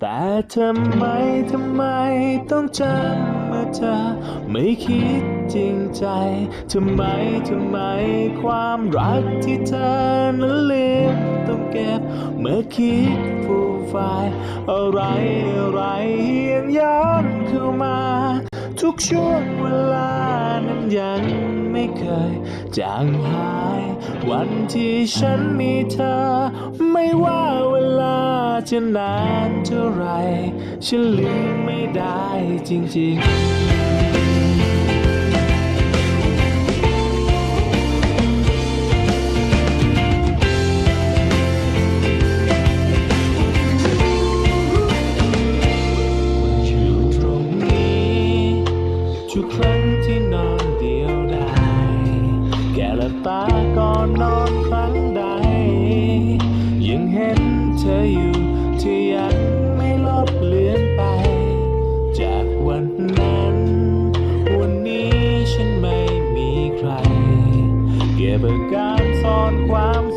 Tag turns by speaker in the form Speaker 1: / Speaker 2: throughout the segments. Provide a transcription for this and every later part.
Speaker 1: แต่ทำไมทำไมต้องจำเมื่อเธอไม่คิดจริงใจ ทำไมทำไมความรักที่เธอนั้นลืมต้องเก็บ เมื่อคิดฟูฟายอะไรอะไรยังย้อนเข้ามา ทุกช่วงเวลานั้นยังไม่เคยจางหาย วันที่ฉันมีเธอไม่ว่าเวลา จะนานเท่าไรฉันลืมไม่ได้จริงๆอยู่ตรงนี้ทุกครั้งที่นอนเดียวดายแก่ละตาก่อนนอนครั้งใด ยังเห็นเธออยู่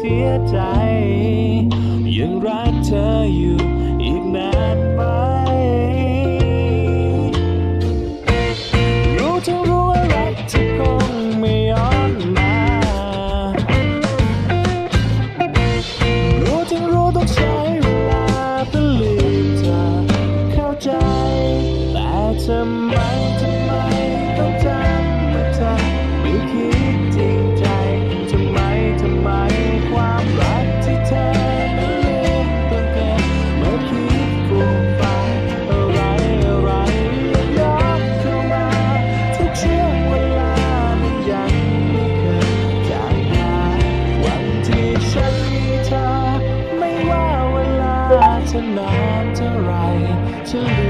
Speaker 1: สียใจ ยังรักเธออยู่อีกนานไหมรู้ทั้งรู้ว่ารักเธอคงไม่ย้อนมา รู้ทั้งรู้ต้องใช้เวลาเพื่อลืมเธอเข้าใจ แต่ทำไมทำไฉั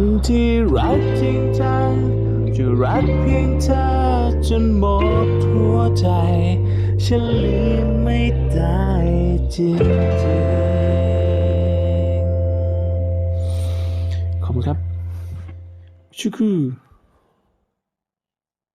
Speaker 1: คนที่รักจริงจังจะรักเพียงเธอจนหมดหัวใจ ฉันลืมไม่ได้จริงๆขอบคุณครับชูคือ